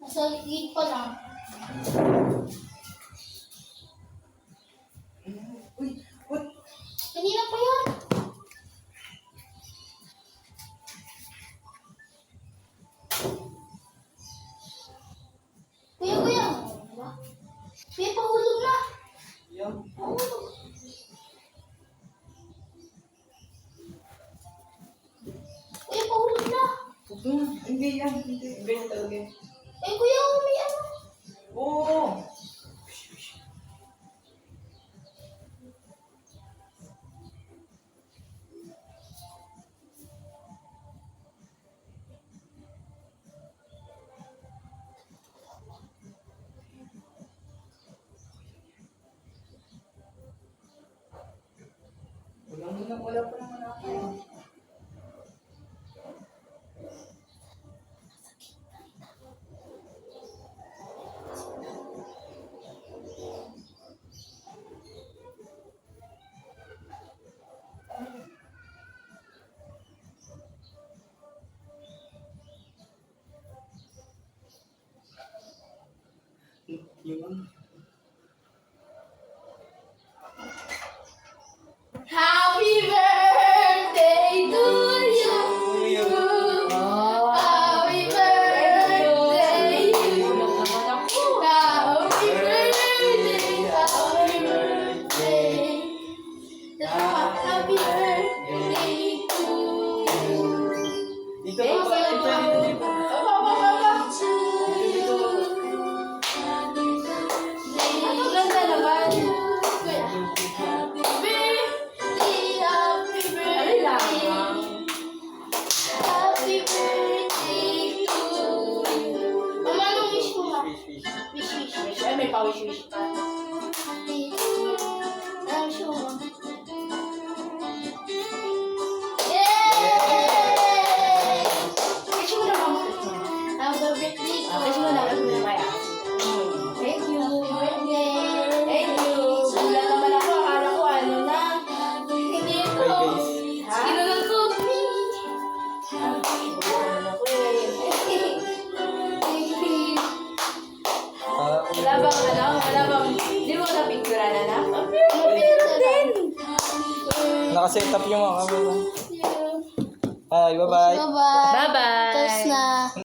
Nasa gate pa lang. Kuya, pahulog na. Yan. Pahulog. Kuya, pahulog na. Hindi yan. Hindi. Ganyan talaga. Eh, kuya, may ano. Oo. Wala mo wala pa naman ako. Yung na, mama. Happy birthday bang ano? Wala bang... Di mo na picture na na? Meron din. Nakaset up yung mga camera. Hi, bye-bye. Bye-bye. Bye-bye.